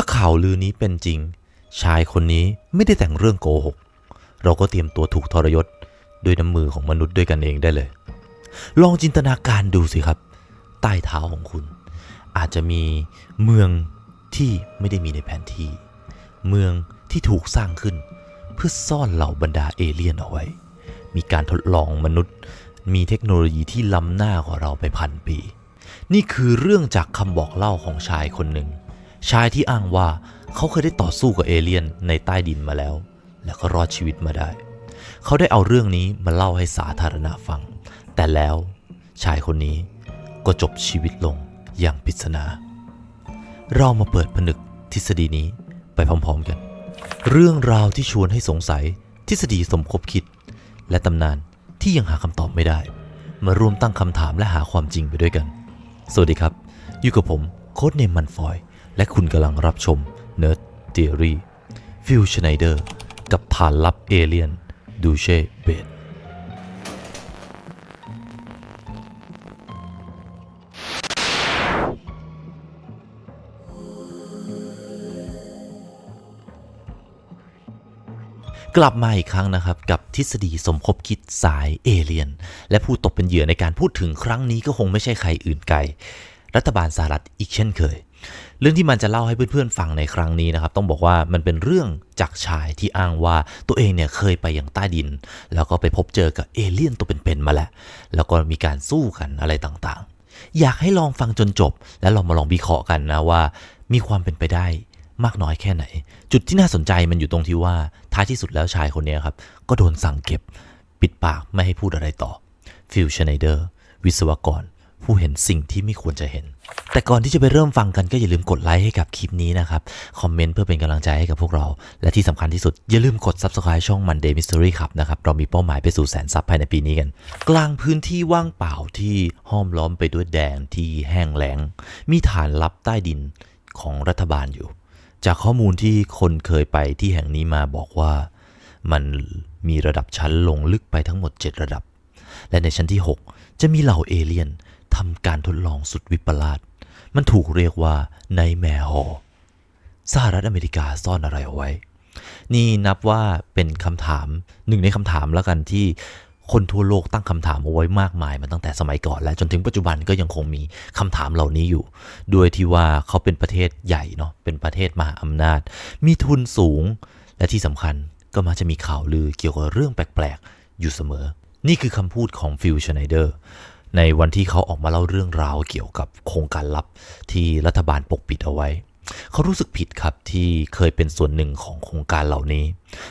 ถ้าข่าวลือนี้เป็นจริง ชายคนนี้ไม่ได้แต่งเรื่องโกหก เราก็เตรียมตัวถูกทรยศด้วยน้ำมือของมนุษย์ด้วยกันเองได้เลย ลองจินตนาการดูสิครับ ใต้เท้าของคุณ อาจจะมีเมืองที่ไม่ได้มีในแผนที่ เมืองที่ถูกสร้างขึ้น เพื่อซ่อนเหล่าบรรดาเอเลี่ยนเอาไว้ มีการทดลองมนุษย์ มีเทคโนโลยีที่ล้ำหน้ากว่าเราไปพันปี นี่คือเรื่องจากคำบอกเล่าของชายคนหนึ่ง ชายที่อ้างว่าเขาเคยได้ต่อสู้กับเอเลี่ยนในใต้ดินมาแล้ว แล้วก็รอดชีวิตมาได้ เขาได้เอาเรื่องนี้มาเล่าให้สาธารณะฟัง แต่แล้วชายคนนี้ก็จบชีวิตลงอย่างปริศนา เรามาเปิดผนึกทฤษฎีนี้ไปพร้อมๆกัน เรื่องราวที่ชวนให้สงสัยทฤษฎีสมคบคิด และตำนานที่ยังหาคำตอบไม่ได้ มาร่วมตั้งคำถามและหาความจริงไปด้วยกัน สวัสดีครับ อยู่กับผมโค้ดเนมมันฟอย และคุณกำลังรับชม Nerd Theory ฟิลชไนเดอร์กับฐานลับเอเลียนดูเช่เบดกลับมาอีกครั้งนะครับ กับทฤษฎีสมคบคิดสายเอเลียน และผู้ตกเป็นเหยื่อในการพูดถึงครั้งนี้ก็คงไม่ใช่ใครอื่นไกล รัฐบาลสหรัฐอีกเช่นเคย เรื่องที่มันจะเล่าให้เพื่อนๆฟังในครั้งนี้นะครับ ต้องบอกว่ามันเป็นเรื่องจากชายที่อ้างว่าตัวเองเนี่ยเคยไปอยังใต้ดิน แล้วก็ไปพบเจอกับเอเลี่ยนตัวเป็นๆมาแล้ว แล้วก็มีการสู้กันอะไรต่างๆ อยากให้ลองฟังจนจบ แล้วเรามาลองวิเคราะห์กันนะว่า มีความเป็นไปได้มากน้อยแค่ไหน จุดที่น่าสนใจมันอยู่ตรงที่ว่าท้ายที่สุดแล้วชายคนนี้ครับก็โดนสั่งเก็บ ปิดปากไม่ให้พูดอะไรต่อฟิลชไนเดอร์วิศวกร ผู้เห็นสิ่งที่ไม่ควรจะเห็น แต่ก่อนที่จะไปเริ่มฟังกันก็อย่าลืมกดไลค์ให้กับคลิปนี้นะครับ คอมเมนต์เพื่อเป็นกำลังใจให้กับพวกเรา และที่สำคัญที่สุด อย่าลืมกด Subscribe ช่อง Monday Mystery ครับนะครับ เรามีเป้าหมายไปสู่แสนซับภายในปีนี้กัน กลางพื้นที่ว่างเปล่าที่ห้อมล้อมไปด้วยแดนที่แห้งแล้ง มีฐานลับใต้ดินของรัฐบาลอยู่ จากข้อมูลที่คนเคยไปที่แห่งนี้มาบอกว่า มันมีระดับชั้นลงลึกไปทั้งหมด 7 ระดับ และในชั้นที่ 6 จะมีเหล่าเอเลี่ยนทำการทดลองสุดวิปลาส มันถูกเรียกว่าในแมฮอสหรัฐอเมริกาซ่อนอะไรเอาไว้ นี่นับว่าเป็นคำถามหนึ่งในคำถามแล้วกันที่คนทั่วโลกตั้งคำถามเอาไว้มากมายมาตั้งแต่สมัยก่อน และจนถึงปัจจุบันก็ยังคงมีคำถามเหล่านี้อยู่โดยที่ว่าเขาเป็นประเทศใหญ่เนาะเป็นประเทศมหาอำนาจ มีทุนสูง และที่สำคัญก็มักจะมีข่าวลือเกี่ยวกับเรื่องแปลกๆ อยู่เสมอ นี่คือคำพูดของฟิลชไนเดอร์ในวันที่เขาออกมาเล่าเรื่องราวเกี่ยวกับโครงการลับที่รัฐบาลปกปิดเอาไว้ เขารู้สึกผิดครับที่เคยเป็นส่วนหนึ่งของโครงการเหล่านี้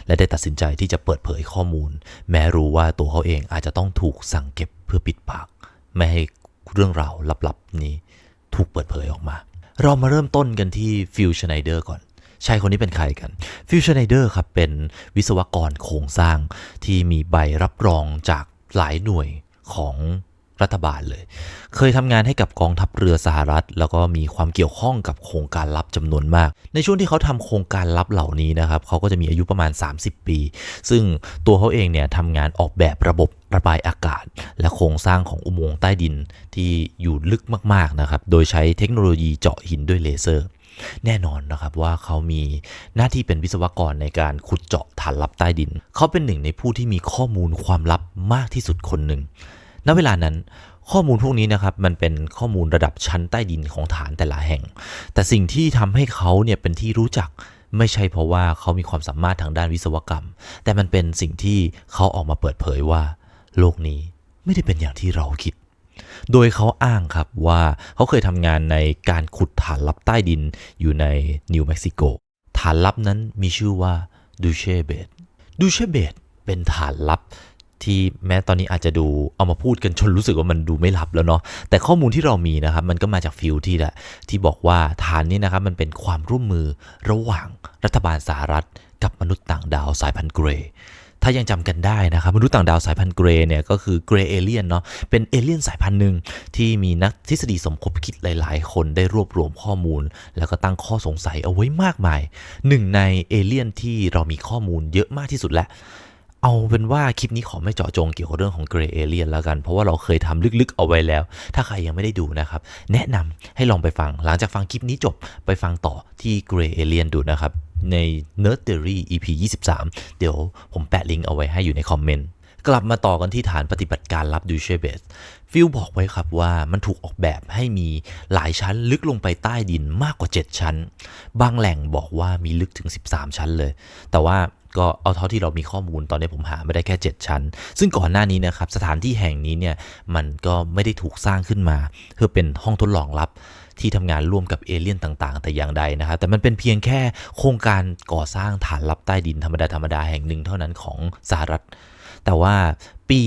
และได้ตัดสินใจที่จะเปิดเผยข้อมูล แม้รู้ว่าตัวเขาเองอาจจะต้องถูกสั่งเก็บเพื่อปิดปาก ไม่ให้เรื่องราวลับๆนี้ถูกเปิดเผยออกมา เรามาเริ่มต้นกันที่ฟิลชไนเดอร์ก่อน ชายคนนี้เป็นใครกันฟิลชไนเดอร์ครับเป็นวิศวกรโครงสร้างที่มีใบรับรองจากหลายหน่วยของรัฐบาลเลย เคยทำงานให้กับกองทัพเรือสหรัฐ แล้วก็มีความเกี่ยวข้องกับโครงการลับจำนวนมาก ในช่วงที่เขาทำโครงการลับเหล่านี้นะครับ เขาก็จะมีอายุประมาณ 30 ปี ซึ่งตัวเขาเองเนี่ยทำงานออกแบบระบบระบายอากาศ และโครงสร้างของอุโมงค์ใต้ดินที่อยู่ลึกมากๆนะครับ โดยใช้เทคโนโลยีเจาะหินด้วยเลเซอร์ แน่นอนนะครับว่าเขามีหน้าที่เป็นวิศวกรในการขุดเจาะฐานลับใต้ดิน เขาเป็นหนึ่งในผู้ที่มีข้อมูลความลับมากที่สุดคนหนึ่ง ณ เวลานั้นข้อมูลพวกนี้นะครับมันเป็นข้อมูลระดับชั้นใต้ดินของฐานแต่ละแห่ง แต่สิ่งที่ทำให้เขาเนี่ยเป็นที่รู้จักไม่ใช่เพราะว่าเขามีความสามารถทางด้านวิศวกรรม แต่มันเป็นสิ่งที่เขาออกมาเปิดเผยว่า โลกนี้ไม่ได้เป็นอย่างที่เราคิด โดยเขาอ้างครับว่าเขาเคยทำงานในการขุดฐานลับใต้ดินอยู่ในนิวเม็กซิโก ฐานลับนั้นมีชื่อว่าดูเชเบดดูเชเบดเป็นฐานลับที่แม้ตอนนี้อาจจะดูเอามาพูดกันจนรู้สึกว่ามันดูไม่ลับแล้วเนาะแต่ข้อมูลที่เรามีนะครับ มันก็มาจากฟิลที่แหละที่บอกว่าฐานนี้นะครับมันเป็นความร่วมมือระหว่างรัฐบาลสหรัฐ กับมนุษย์ต่างดาวสายพันธุ์เกรย์ ถ้ายังจำกันได้นะครับมนุษย์ต่างดาวสายพันธุ์เกรย์เนี่ยก็คือเกรย์เอเลียนเนาะเป็นเอเลียนสายพันธุ์หนึ่งที่มีนักทฤษฎีสมคบคิดหลาย ๆ คนได้รวบรวมข้อมูล แล้วก็ตั้งข้อสงสัยเอาไว้มากมายหนึ่งในเอเลียนที่เรามีข้อมูลเยอะมากที่สุดและเอาเป็นว่าคลิปนี้ขอไม่เจาะจงเกี่ยวกับเรื่องของเกรย์เอเลียนแล้วกัน เพราะว่าเราเคยทำลึกๆเอาไว้แล้ว ถ้าใครยังไม่ได้ดูนะครับ แนะนำให้ลองไปฟัง หลังจากฟังคลิปนี้จบไปฟังต่อที่เกรย์เอเลียนดูนะครับ ใน Nerd Theory EP 23 เดี๋ยวผมแปะลิงก์เอาไว้ให้อยู่ในคอมเมนต์กลับมาต่อกันที่ฐานปฏิบัติการลับดูเชเบสฟิลบอกไว้ครับว่ามันถูกออกแบบให้มีหลายชั้นลึกลงไปใต้ดินมากกว่า 7 ชั้น บางแหล่งบอกว่ามีลึกถึง 13 ชั้นเลย แต่ว่าก็เอาเท่าที่เรามีข้อมูลตอนนี้ผมหาไม่ได้แค่ 7 ชั้น ซึ่งก่อนหน้านี้นะครับสถานที่แห่งนี้เนี่ยมันก็ไม่ได้ถูกสร้างขึ้นมา เพื่อเป็นห้องทดลองลับ ที่ทำงานร่วมกับเอเลี่ยนต่างๆ แต่อย่างใดนะครับแต่มันเป็นเพียงแค่โครงการก่อสร้างฐานลับใต้ดินธรรมดาธรรมดาแห่งหนึ่งเท่านั้นของสหรัฐ แต่ว่าปี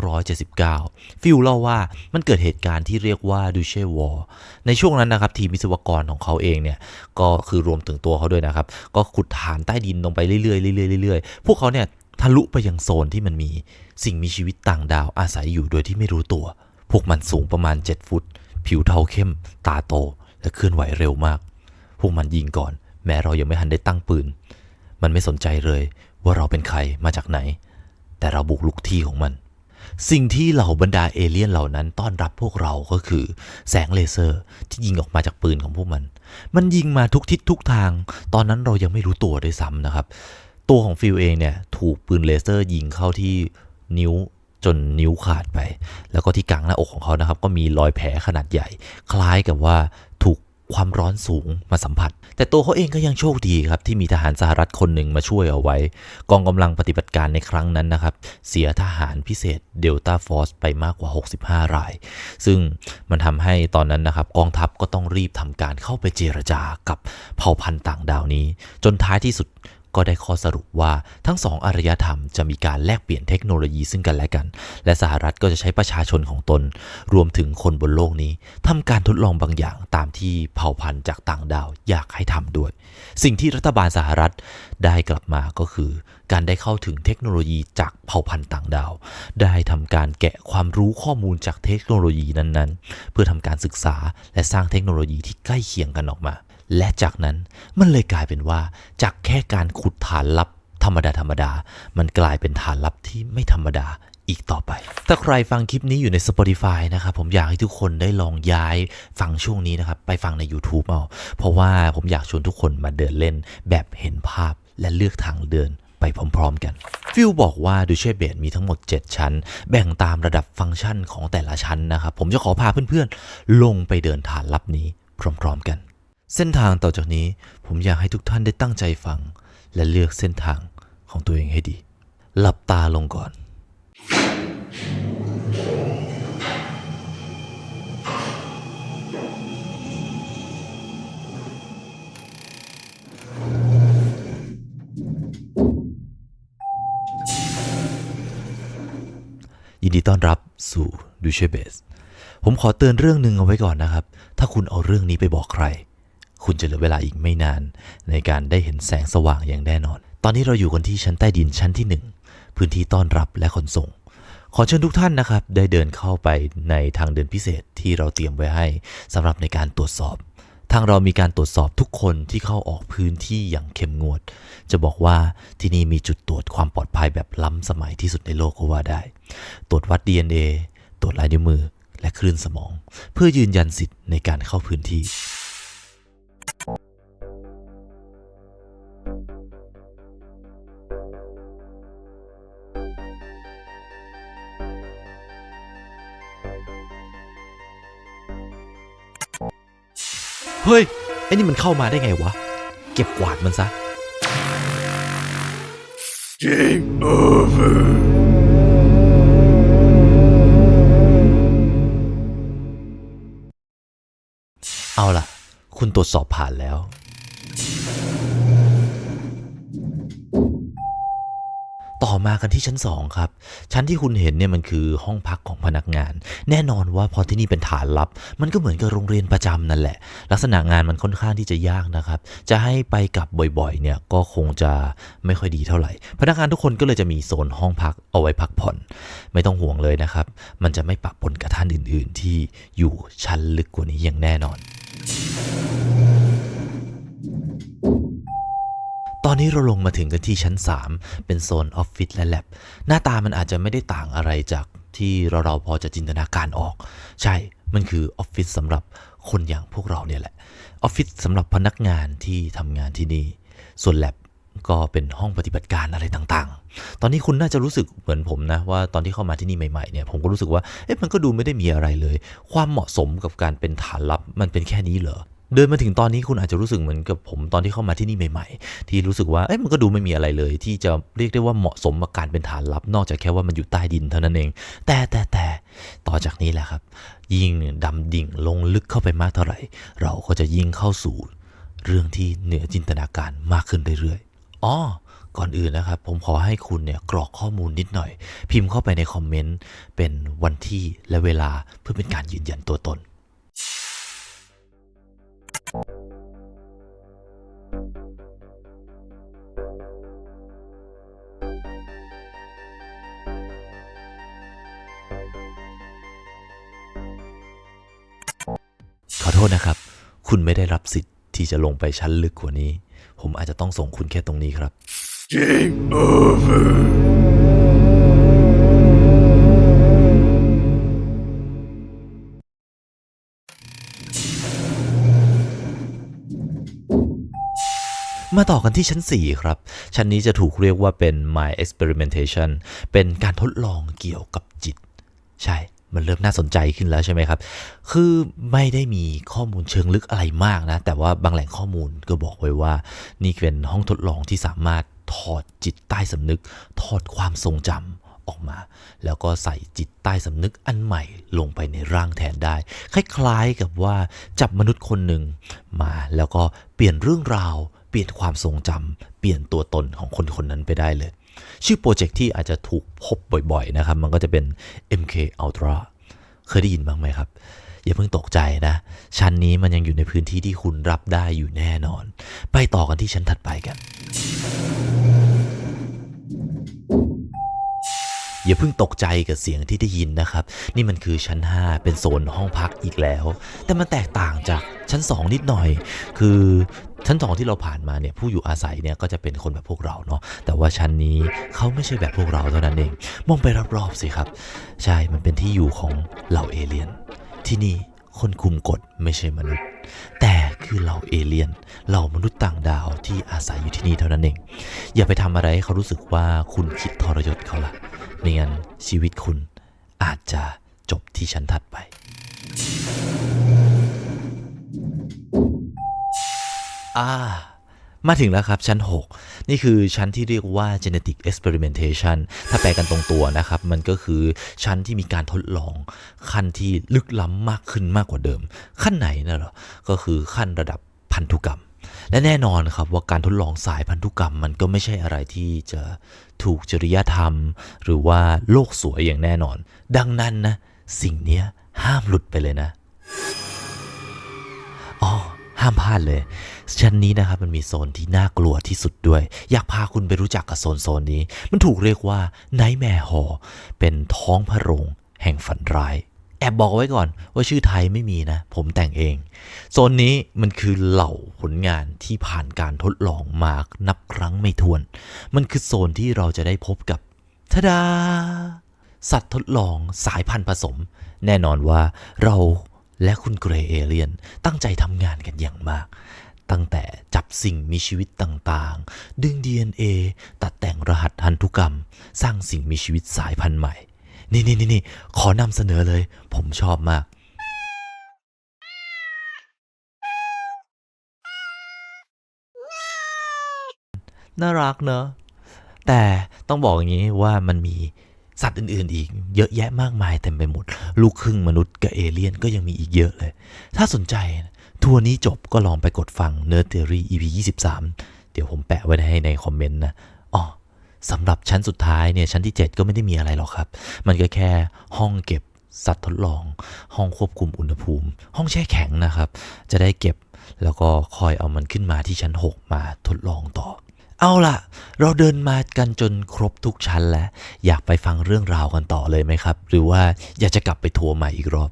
1979 ฟิลเล่าว่ามันเกิดเหตุการณ์ที่เรียกว่าดูเช่วอร์ในช่วงนั้นนะครับ ทีมวิศวกรของเขาเองเนี่ย ก็คือรวมถึงตัวเขาด้วยนะครับ ก็ขุดฐานใต้ดินลงไปเรื่อยๆเรื่อยๆเรื่อยๆพวกเขาเนี่ยทะลุไปยังโซนที่มันมีสิ่งมีชีวิตต่างดาวอาศัยอยู่โดยที่ไม่รู้ตัว พวกมันสูงประมาณ 7 ฟุต ผิวเทาเข้ม ตาโต และเคลื่อนไหวเร็วมาก พวกมันยิงก่อน แม้เรายังไม่ทันได้ตั้งปืน มันไม่สนใจเลยว่าเราเป็นใครมาจากไหน แต่เราบุกลุกที่ของมัน สิ่งที่เหล่าบรรดาเอเลี่ยนเหล่านั้นต้อนรับพวกเราก็คือ แสงเลเซอร์ที่ยิงออกมาจากปืนของพวกมัน มันยิงมาทุกทิศทุกทาง ตอนนั้นเรายังไม่รู้ตัวด้วยซ้ำนะครับ ตัวของฟิลเองเนี่ยถูกปืนเลเซอร์ยิงเข้าที่นิ้ว จนนิ้วขาดไป แล้วก็ที่กลางหน้าอกของเขานะครับ ก็มีรอยแผลขนาดใหญ่ คล้ายกับว่าถูกความร้อนสูงมาสัมผัส แต่ตัวเขาเองก็ยังโชคดีครับ ที่มีทหารสหรัฐคนหนึ่งมาช่วยเอาไว้ กองกำลังปฏิบัติการในครั้งนั้นนะครับ เสียทหารพิเศษเดลต้าฟอร์สไปมากกว่า 65 ราย ซึ่งมันทำให้ตอนนั้นนะครับ กองทัพก็ต้องรีบทำการเข้าไปเจรจากับเผ่าพันธุ์ต่างดาวนี้ จนท้ายที่สุด ก็ได้ข้อสรุปว่าทั้งสองอารยธรรมจะมีการแลกเปลี่ยนเทคโนโลยีซึ่งกันและกัน และสหรัฐก็จะใช้ประชาชนของตน รวมถึงคนบนโลกนี้ทำการทดลองบางอย่างตามที่เผ่าพันธุ์จากต่างดาวอยากให้ทำด้วย สิ่งที่รัฐบาลสหรัฐได้กลับมาก็คือ การได้เข้าถึงเทคโนโลยีจากเผ่าพันธุ์ต่างดาว ได้ทำการแกะความรู้ข้อมูลจากเทคโนโลยีนั้นๆ เพื่อทำการศึกษาและสร้างเทคโนโลยีที่ใกล้เคียงกันออกมา และจากนั้นมันเลยกลายเป็นว่า จากแค่การขุดฐานลับธรรมดาธรรมดา มันกลายเป็นฐานลับที่ไม่ธรรมดาอีกต่อไป ถ้าใครฟังคลิปนี้อยู่ใน Spotify นะครับ ผมอยากให้ทุกคนได้ลองย้ายฟังช่วงนี้นะครับ ไปฟังใน YouTube เอา เพราะว่าผมอยากชวนทุกคนมาเดินเล่น แบบเห็นภาพและเลือกทางเดินไปพร้อม ๆ กัน ฟิลบอกว่าดูเช่เบดมีทั้งหมด 7 ชั้น แบ่งตามระดับฟังก์ชันของแต่ละชั้นนะครับ ผมจะขอพาเพื่อนๆ ลงไปเดินฐานลับนี้พร้อม ๆ กัน เส้นทางต่อจากนี้ผมอยากให้ทุกท่านได้ตั้งใจฟัง และเลือกเส้นทางของตัวเองให้ดี หลับตาลงก่อน ยินดีต้อนรับสู่ดูเชเบส ผมขอเตือนเรื่องหนึ่งเอาไว้ก่อนนะครับ ถ้าคุณเอาเรื่องนี้ไปบอกใคร คุณจะเหลือเวลาอีกไม่นาน ในการได้เห็นแสงสว่างอย่างแน่นอน ตอนนี้เราอยู่กันที่ชั้นใต้ดินชั้นที่ 1 พื้นที่ต้อนรับและขนส่ง ขอเชิญทุกท่านนะครับ ได้เดินเข้าไปในทางเดินพิเศษที่เราเตรียมไว้ให้สำหรับในการตรวจสอบทางเรามีการตรวจสอบทุกคนที่เข้าออกพื้นที่อย่างเข้มงวด จะบอกว่าที่นี่มีจุดตรวจความปลอดภัยแบบล้ำสมัยที่สุดในโลกก็ว่าได้ ตรวจวัด DNA ตรวจลายนิ้วมือ และคลื่นสมอง เพื่อยืนยันสิทธิ์ในการเข้าพื้นที่ ฮ้ยไอ้นี่มันเข้ามาได้ไงวะ เก็บกวาดมันซะ Game over. เอาล่ะ คุณตรวจสอบผ่านแล้ว ต่อมากันที่ชั้น 2 ครับ ชั้นที่คุณเห็นเนี่ยมันคือห้องพักของพนักงาน แน่นอนว่าพอที่นี่เป็นฐานลับ มันก็เหมือนกับโรงเรียนประจำนั่นแหละ ลักษณะงานมันค่อนข้างที่จะยากนะครับ จะให้ไปกลับบ่อยๆ เนี่ยก็คงจะไม่ค่อยดีเท่าไหร่ พนักงานทุกคนก็เลยจะมีโซนห้องพักเอาไว้พักผ่อน ไม่ต้องห่วงเลยนะครับ มันจะไม่ปะปนกับท่านอื่น ๆ ที่อยู่ชั้นลึกกว่านี้อย่างแน่นอน ตอนนี้เราลงมาถึงกันที่ชั้น 3 เป็นโซนออฟฟิศและแลบหน้าตามันอาจจะไม่ได้ต่างอะไรจากที่เราเราพอจะจินตนาการออก ใช่ มันคือออฟฟิศสำหรับคนอย่างพวกเราเนี่ยแหละออฟฟิศสำหรับพนักงานที่ทำงานที่นี่ ส่วนแลบก็เป็นห้องปฏิบัติการอะไรต่างๆ ตอนนี้คุณน่าจะรู้สึกเหมือนผมนะว่าตอนที่เข้ามาที่นี่ใหม่ๆเนี่ยผมก็รู้สึกว่าเอ๊ะมันก็ดูไม่ได้มีอะไรเลย ความเหมาะสมกับการเป็นฐานลับมันเป็นแค่นี้เหรอ เดินมาถึงตอนนี้คุณอาจจะรู้สึกเหมือนกับผมตอนที่เข้ามาที่นี่ใหม่ๆ ที่รู้สึกว่าเอ๊ะมันก็ดูไม่มีอะไรเลย ที่จะเรียกได้ว่าเหมาะสมกับการเป็นฐานลับ นอกจากแค่ว่ามันอยู่ใต้ดินเท่านั้นเอง แต่แต่แต่ต่อจากนี้แหละครับ ยิ่งดำดิ่งลงลึกเข้าไปมากเท่าไหร่ เราก็จะยิ่งเข้าสู่เรื่องที่เหนือจินตนาการมากขึ้นเรื่อยๆอ๋อก่อนอื่นนะครับ ผมขอให้คุณเนี่ยกรอกข้อมูลนิดหน่อย พิมพ์เข้าไปในคอมเมนต์เป็นวันที่และเวลาเพื่อเป็นการยืนยันตัวตน ขอโทษนะครับ คุณไม่ได้รับสิทธิ์ที่จะลงไปชั้นลึกกว่านี้ ผมอาจจะต้องส่งคุณแค่ตรงนี้ครับ Game over. มาต่อกันที่ชั้น 4 ครับ ชั้นนี้จะถูกเรียกว่าเป็น my experimentation เป็นการทดลองเกี่ยวกับจิต ใช่ มันเริ่มน่าสนใจขึ้นแล้วใช่ไหมครับ คือไม่ได้มีข้อมูลเชิงลึกอะไรมากนะ แต่ว่าบางแหล่งข้อมูลก็บอกไว้ว่า นี่เป็นห้องทดลองที่สามารถถอดจิตใต้สำนึก ถอดความทรงจำออกมา แล้วก็ใส่จิตใต้สำนึกอันใหม่ลงไปในร่างแทนได้ คล้ายๆกับว่าจับมนุษย์คนหนึ่งมาแล้วก็เปลี่ยนเรื่องราว ปลี่ยนความทรงจำเปลี่ยนตัวตนของคนคนนั้นไปได้เลย ชื่อโปรเจกต์ที่อาจจะถูกพบบ่อยๆนะครับ มันก็จะเป็น MK Ultra เคยได้ยินบ้างไหมครับ อย่าเพิ่งตกใจนะ ชั้นนี้มันยังอยู่ในพื้นที่ที่คุณรับได้อยู่แน่นอน ไปต่อกันที่ชั้นถัดไปกัน อย่าเพิ่งตกใจกับเสียงที่ได้ยินนะครับ นี่มันคือชั้น 5 เป็นโซนห้องพักอีกแล้ว แต่มันแตกต่างจากชั้น 2 นิดหน่อย คือชั้น2ที่เราผ่านมาเนี่ยผู้อยู่อาศัยเนี่ยก็จะเป็นคนแบบพวกเราเนาะแต่ว่าชั้นนี้เขาไม่ใช่แบบพวกเราเท่านั้นเอง มองไปรอบๆสิครับ ใช่มันเป็นที่อยู่ของเหล่าเอเลี่ยน ที่นี่คนคุมกฎไม่ใช่มนุษย์ แต่คือเหล่าเอเลี่ยนเหล่ามนุษย์ต่างดาวที่อาศัยอยู่ที่นี่เท่านั้นเอง อย่าไปทำอะไรให้เขารู้สึกว่าคุณคิดทรยศเขาละ ไม่งั้นชีวิตคุณอาจจะจบที่ชั้นถัดไป อ่า มาถึงแล้วครับชั้น 6 นี่คือชั้นที่เรียกว่า genetic experimentation ถ้าแปลกันตรงตัวนะครับ มันก็คือชั้นที่มีการทดลอง ขั้นที่ลึกล้ำมากขึ้นมากกว่าเดิม ขั้นไหนนะเหรอ ก็คือขั้นระดับพันธุกรรม และแน่นอนครับว่าการทดลองสายพันธุกรรมมันก็ไม่ใช่อะไรที่จะถูกจริยธรรม หรือว่าโลกสวยอย่างแน่นอน ดังนั้นนะ สิ่งนี้ห้ามหลุดไปเลยนะอ๋อห้ามพลาดเลยชั้นนี้นะครับมันมีโซนที่น่ากลัวที่สุดด้วย อยากพาคุณไปรู้จักกับโซนโซนนี้ มันถูกเรียกว่าไนท์แมร์ฮอเป็นท้องพระโรงแห่งฝันร้าย แอบบอกไว้ก่อนว่าชื่อไทยไม่มีนะ ผมแต่งเอง โซนนี้มันคือเหล่าผลงานที่ผ่านการทดลองมานับครั้งไม่ถ้วน มันคือโซนที่เราจะได้พบกับทดา สัตว์ทดลองสายพันธุ์ผสม แน่นอนว่าเราและคุณเกรเอเลียนตั้งใจทำงานกันอย่างมาก ตั้งแต่จับสิ่งมีชีวิตต่างๆ ดึง DNA ตัดแต่งรหัสพันธุกรรม สร้างสิ่งมีชีวิตสายพันธุ์ใหม่ นี่นี่นี่นี่ขอนำเสนอเลย ผมชอบมาก น่ารักเนอะ แต่ต้องบอกอย่างนี้ว่ามันมีสัตว์อื่นๆ อีกเยอะแยะมากมายเต็มไปหมด ลูกครึ่งมนุษย์กับเอเลี่ยนก็ยังมีอีกเยอะเลย ถ้าสนใจ ทัวร์นี้จบก็ลองไปกดฟังเนื้อเทอรี่ EP 23 เดี๋ยวผมแปะไว้ให้ในคอมเมนต์นะอ๋อ สำหรับชั้นสุดท้ายเนี่ยชั้นที่ 7 ก็ไม่ได้มีอะไรหรอกครับ มันก็แค่ห้องเก็บสัตว์ทดลอง ห้องควบคุมอุณหภูมิ ห้องแช่แข็งนะครับ จะได้เก็บแล้วก็คอยเอามันขึ้นมาที่ชั้น 6 มาทดลองต่อ เอาล่ะ เราเดินมากันจนครบทุกชั้นแล้ว อยากไปฟังเรื่องราวกันต่อเลยไหมครับ หรือว่าอยากจะกลับไปทัวร์ใหม่อีกรอบ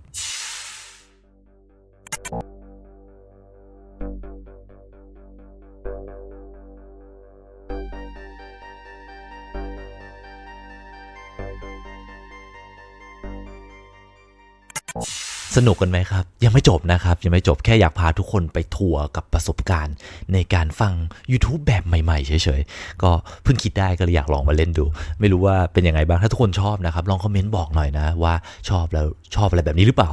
สนุกกันไหมครับ ยังไม่จบนะครับ ยังไม่จบแค่อยากพาทุกคนไปทัวร์กับประสบการณ์ ในการฟัง YouTube แบบใหม่ๆเฉยๆ ก็เพิ่งคิดได้ก็เลยอยากลองมาเล่นดู ไม่รู้ว่าเป็นยังไงบ้างถ้าทุกคนชอบนะครับ ลองคอมเมนต์บอกหน่อยนะ ว่าชอบแล้วชอบอะไรแบบนี้หรือเปล่า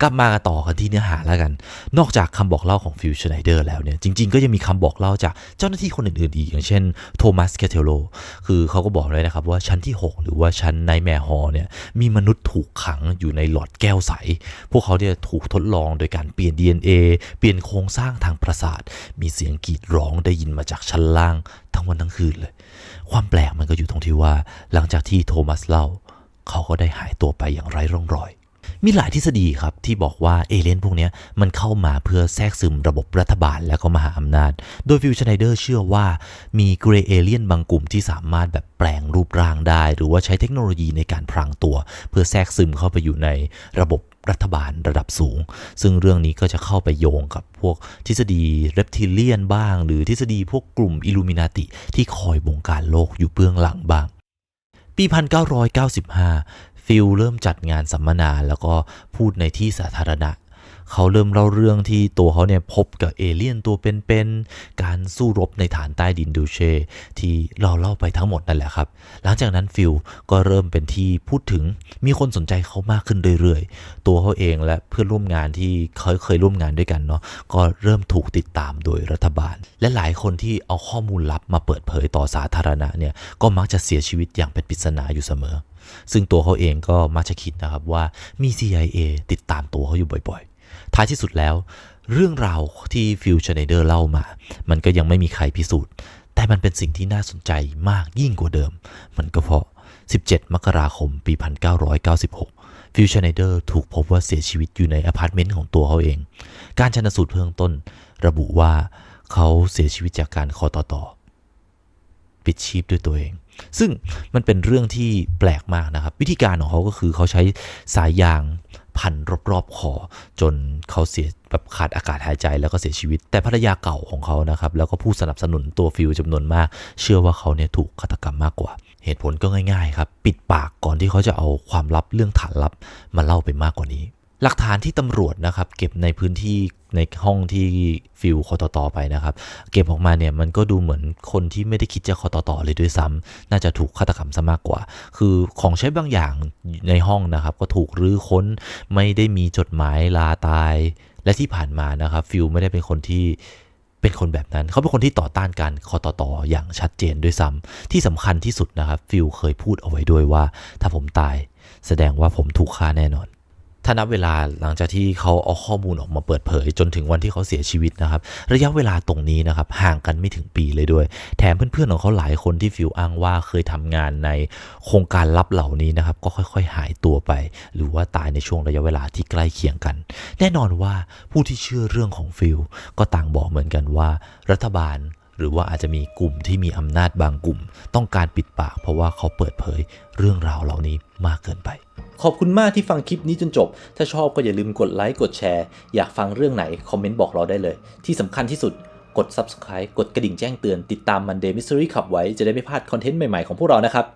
กลับมาต่อกันที่เนื้อหาแล้วกัน นอกจากคำบอกเล่าของฟิวชไนเดอร์แล้วเนี่ยจริงๆ ก็ยังมีคำบอกเล่าจากเจ้าหน้าที่คนอื่นๆอีกอย่างเช่นโทมัสแคเทโลคือเขาก็บอกเลยนะครับว่าชั้นที่ 6 หรือว่าชั้นในแมร์ฮอเนี่ยมีมนุษย์ถูกขังอยู่ในหลอดแก้วใสพววกเขาเนี่ยถูกทดลองโดยการเปลี่ยน DNA เปลี่ยนโครงสร้างทางประสาท มีเสียงกรีดร้องได้ยินมาจากชั้นล่างทั้งวันทั้งคืนเลย ความแปลกมันก็อยู่ตรงที่ว่า หลังจากที่โทมัสเล่า เขาก็ได้หายตัวไปอย่างไร้ร่องรอย มีหลายทฤษฎีครับที่บอกว่าเอเลี่ยนพวกนี้มันเข้ามาเพื่อแทรกซึมระบบรัฐบาลและก็มหาอำนาจ โดยฟิวชไนเดอร์เชื่อว่ามีเกรเอเลียนบางกลุ่มที่สามารถแบบแปลงรูปร่างได้ หรือว่าใช้เทคโนโลยีในการพรางตัว เพื่อแทรกซึมเข้าไปอยู่ในระบบ รัฐบาลระดับสูง ซึ่งเรื่องนี้ก็จะเข้าไปโยงกับพวกทฤษฎีเรปทิเลียนบ้าง หรือทฤษฎีพวกกลุ่มอิลูมินาติที่คอยบงการโลกอยู่เบื้องหลังบ้าง ปี 1995 ฟิลเริ่มจัดงานสัมมนาแล้วก็พูดในที่สาธารณะ เขาเริ่มเล่าเรื่องที่ตัวเขาเนี่ยพบกับเอเลี่ยนตัวเป็นๆ การสู้รบในฐานใต้ดินดูเช่ที่เราเล่าไปทั้งหมดนั่นแหละครับ หลังจากนั้นฟิลก็เริ่มเป็นที่พูดถึงมีคนสนใจเขามากขึ้นเรื่อยๆ ตัวเขาเองและเพื่อนร่วมงานที่เขาเคยร่วมงานด้วยกันเนาะก็เริ่มถูกติดตามโดยรัฐบาล และหลายคนที่เอาข้อมูลลับมาเปิดเผยต่อสาธารณะเนี่ยก็มักจะเสียชีวิตอย่างเป็นปริศนาอยู่เสมอ ซึ่งตัวเขาเองก็มักจะคิดนะครับว่ามี CIA ติดตามตัวเขาอยู่บ่อยๆ ท้ายที่สุดแล้ว เรื่องราวที่ฟิลชไนเดอร์เล่ามา มันก็ยังไม่มีใครพิสูจน์ แต่มันเป็นสิ่งที่น่าสนใจมากยิ่งกว่าเดิม มันก็เพราะ 17 มกราคม ปี 1996 ฟิลชไนเดอร์ถูกพบว่าเสียชีวิตอยู่ในอพาร์ตเมนต์ของตัวเขาเอง การชันสูตรเบื้องต้น ระบุว่าเขาเสียชีวิตจากการคอต่อต่อปิดชีพด้วยตัวเอง ซึ่งมันเป็นเรื่องที่แปลกมากนะครับ วิธีการของเขาก็คือเขาใช้สายยาง พันรอบๆคอจนเขาเสียแบบขาดอากาศหายใจแล้วก็เสียชีวิต แต่ภรรยาเก่าของเขานะครับแล้วก็ผู้สนับสนุนตัวฟิลจำนวนมาก เชื่อว่าเขาเนี่ยถูกฆาตกรรมมากกว่า เหตุผลก็ง่ายๆครับ ปิดปากก่อนที่เขาจะเอาความลับเรื่องฐานลับมาเล่าไปมากกว่านี้ หลักฐานที่ตำรวจนะครับ เก็บในพื้นที่ในห้องที่ฟิลคอตตอไปนะครับ เก็บออกมาเนี่ยมันก็ดูเหมือนคนที่ไม่ได้คิดจะคอตตอเลยด้วยซ้ำน่าจะถูกฆาตกรรมซะมากกว่า คือของใช้บางอย่างในห้องนะครับ ก็ถูกรื้อค้นไม่ได้มีจดหมายลาตาย และที่ผ่านมานะครับ ฟิลไม่ได้เป็นคนที่เป็นคนแบบนั้น เขาเป็นคนที่ต่อต้านการคอตตออย่างชัดเจนด้วยซ้ำที่สำคัญที่สุดนะครับ ฟิลเคยพูดเอาไว้ด้วยว่า ถ้าผมตาย แสดงว่าผมถูกฆ่าแน่นอน ถ้านับเวลาหลังจากที่เขาเอาข้อมูลออกมาเปิดเผย จนถึงวันที่เขาเสียชีวิตนะครับ ระยะเวลาตรงนี้นะครับห่างกันไม่ถึงปีเลยด้วย แถมเพื่อนๆของเขาหลายคนที่ฟิวอ้างว่าเคยทำงานในโครงการลับเหล่านี้นะครับ ก็ค่อยๆ หายตัวไป หรือว่าตายในช่วงระยะเวลาที่ใกล้เคียงกัน แน่นอนว่าผู้ที่เชื่อเรื่องของฟิลก็ต่างบอกเหมือนกันว่า รัฐบาลหรือว่าอาจจะมีกลุ่มที่มีอำนาจบางกลุ่ม ต้องการปิดปากเพราะว่าเขาเปิดเผยเรื่องราวเหล่านี้มากเกินไป ขอบคุณมากที่ฟังคลิปนี้จนจบ ถ้าชอบก็อย่าลืมกดไลค์กดแชร์ อยากฟังเรื่องไหน คอมเมนต์บอกเราได้เลย ที่สำคัญที่สุดกด Subscribe กดกระดิ่งแจ้งเตือน ติดตาม Monday Mystery Club ไว้จะได้ไม่พลาดคอนเทนต์ใหม่ ๆ ของพวกเรานะครับ